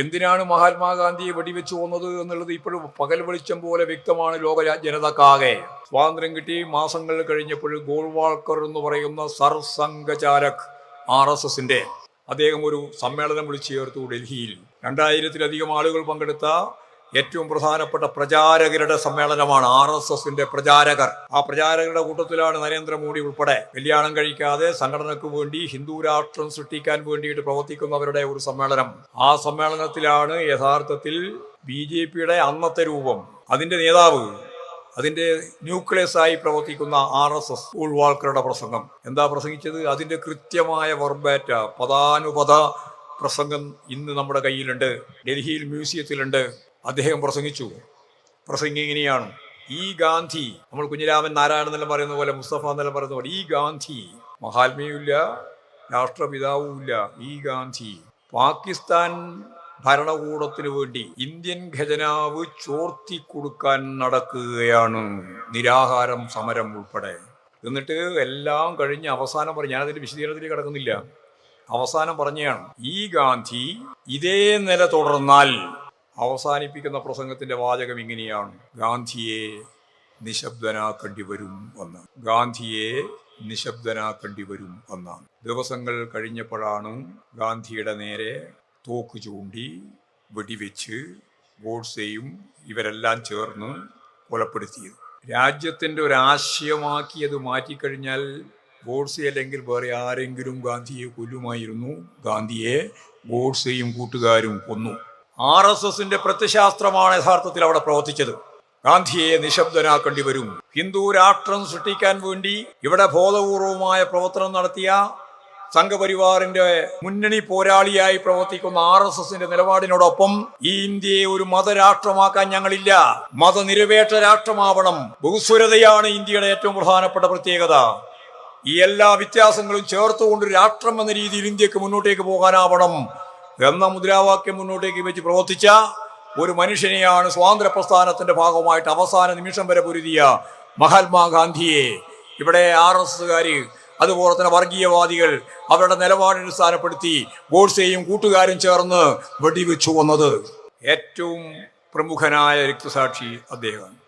എന്തിനാണ് മഹാത്മാഗാന്ധിയെ വെടിവെച്ച് പോകുന്നത് എന്നുള്ളത് ഇപ്പോഴും പകൽ വെളിച്ചം പോലെ വ്യക്തമാണ് ലോക ജനതക്കാകെ. സ്വാതന്ത്ര്യം കിട്ടി മാസങ്ങൾ കഴിഞ്ഞപ്പോൾ ഗോൾവാൾക്കർ എന്ന് പറയുന്ന സർസംഘചാലക് ആർ എസ് എസിന്റെ. അദ്ദേഹം ഒരു സമ്മേളനം വിളിച്ചു ചേർത്തു ഡൽഹിയിൽ. രണ്ടായിരത്തിലധികം ആളുകൾ പങ്കെടുത്ത ഏറ്റവും പ്രധാനപ്പെട്ട പ്രചാരകരുടെ സമ്മേളനമാണ് ആർ എസ് എസിന്റെ പ്രചാരകർ. ആ പ്രചാരകരുടെ കൂട്ടത്തിലാണ് നരേന്ദ്രമോദി ഉൾപ്പെടെ കല്യാണം കഴിക്കാതെ സംഘടനക്ക് വേണ്ടി ഹിന്ദു രാഷ്ട്രം സൃഷ്ടിക്കാൻ വേണ്ടിയിട്ട് പ്രവർത്തിക്കുന്നവരുടെ ഒരു സമ്മേളനം. ആ സമ്മേളനത്തിലാണ് യഥാർത്ഥത്തിൽ ബി ജെ പിയുടെ അന്നത്തെ രൂപം. അതിന്റെ നേതാവ് അതിന്റെ ന്യൂക്ലിയസ് ആയി പ്രവർത്തിക്കുന്ന ആർ എസ് എസ് ഉൾവാൾക്കറുടെ പ്രസംഗം. എന്താ പ്രസംഗിച്ചത്? അതിന്റെ കൃത്യമായ വർബേറ്റ പദാനുപത പ്രസംഗം ഇന്ന് നമ്മുടെ കയ്യിലുണ്ട്. ഡൽഹിയിൽ മ്യൂസിയത്തിലുണ്ട്. അദ്ദേഹം പ്രസംഗിച്ചു. പ്രസംഗം ഇങ്ങനെയാണ്. ഈ ഗാന്ധി നമ്മൾ കുഞ്ഞിരാമൻ നാരായണൻ എന്നെല്ലാം പറയുന്ന പോലെ മുസ്തഫ എന്നെല്ലാം പറയുന്ന പോലെ ഈ ഗാന്ധി മഹാത്മയുമില്ല രാഷ്ട്രപിതാവുമില്ല. ഈ ഗാന്ധി പാകിസ്ഥാൻ ഭരണകൂടത്തിനു വേണ്ടി ഇന്ത്യൻ ഖജനാവ് ചോർത്തി കൊടുക്കാൻ നടക്കുകയാണ്. നിരാഹാരം സമരം ഉൾപ്പെടെ. എന്നിട്ട് എല്ലാം കഴിഞ്ഞ് അവസാനം പറഞ്ഞു ഞാനതിന്റെ വിശദീകരണത്തിൽ കിടക്കുന്നില്ല. അവസാനം പറഞ്ഞാണ് ഈ ഗാന്ധി ഇതേ നില തുടർന്നാൽ അവസാനിപ്പിക്കുന്ന പ്രസംഗത്തിന്റെ വാചകം ഇങ്ങനെയാണ്. ഗാന്ധിയെ നിശബ്ദനാക്കേണ്ടി വരും എന്ന് ഗാന്ധിയെ നിശബ്ദനാക്കേണ്ടി വരും എന്നാണ്. ദിവസങ്ങൾ കഴിഞ്ഞപ്പോഴാണ് ഗാന്ധിയുടെ നേരെ തോക്ക് ചൂണ്ടി വെടിവെച്ച് ഗോഡ്സെയും ഇവരെല്ലാം ചേർന്ന് കൊലപ്പെടുത്തിയത്. രാജ്യത്തിന്റെ ഒരു ആശയമാക്കി മാറ്റിക്കഴിഞ്ഞാൽ ഗോഡ്സെ അല്ലെങ്കിൽ വേറെ ആരെങ്കിലും ഗാന്ധിയെ കൊല്ലുമായിരുന്നു. ഗാന്ധിയെ ഗോഡ്സെയും കൂട്ടുകാരും കൊന്നു. ആർ എസ് എസിന്റെ പ്രത്യശാസ്ത്രമാണ് യഥാർത്ഥത്തിൽ അവിടെ പ്രവർത്തിച്ചത്. ഗാന്ധിയെ നിശബ്ദനാക്കേണ്ടി വരും. ഹിന്ദു രാഷ്ട്രം സൃഷ്ടിക്കാൻ വേണ്ടി ഇവിടെ ബോധപൂർവമായ പ്രവർത്തനം നടത്തിയ സംഘപരിവാറിന്റെ മുന്നണി പോരാളിയായി പ്രവർത്തിക്കുന്ന ആർ എസ് എസിന്റെ നിലപാടിനോടൊപ്പം ഈ ഇന്ത്യയെ ഒരു മതരാഷ്ട്രമാക്കാൻ ഞങ്ങളില്ല. മതനിരപേക്ഷ രാഷ്ട്രമാവണം. ബഹുസ്വരതയാണ് ഇന്ത്യയുടെ ഏറ്റവും പ്രധാനപ്പെട്ട പ്രത്യേകത. ഈ എല്ലാ വ്യത്യാസങ്ങളും ചേർത്തുകൊണ്ട് രാഷ്ട്രം എന്ന രീതിയിൽ ഇന്ത്യയ്ക്ക് മുന്നോട്ടേക്ക് പോകാനാവണം. എന്ന മുദ്രാവാക്യം മുന്നോട്ടേക്ക് വെച്ച് പ്രവർത്തിച്ച ഒരു മനുഷ്യനെയാണ് സ്വാതന്ത്ര്യ പ്രസ്ഥാനത്തിന്റെ ഭാഗമായിട്ട് അവസാന നിമിഷം വരെ പൊരുതിയ മഹാത്മാഗാന്ധിയെ. ഇവിടെ ആർ എസ് എസുകാര് അതുപോലെ തന്നെ വർഗീയവാദികൾ അവരുടെ നിലപാടിനടിസ്ഥാനപ്പെടുത്തി ഗോഡ്സെയും കൂട്ടുകാരും ചേർന്ന് വെടിവെച്ചു വന്നത്. ഏറ്റവും പ്രമുഖനായ രക്തസാക്ഷി അദ്ദേഹം.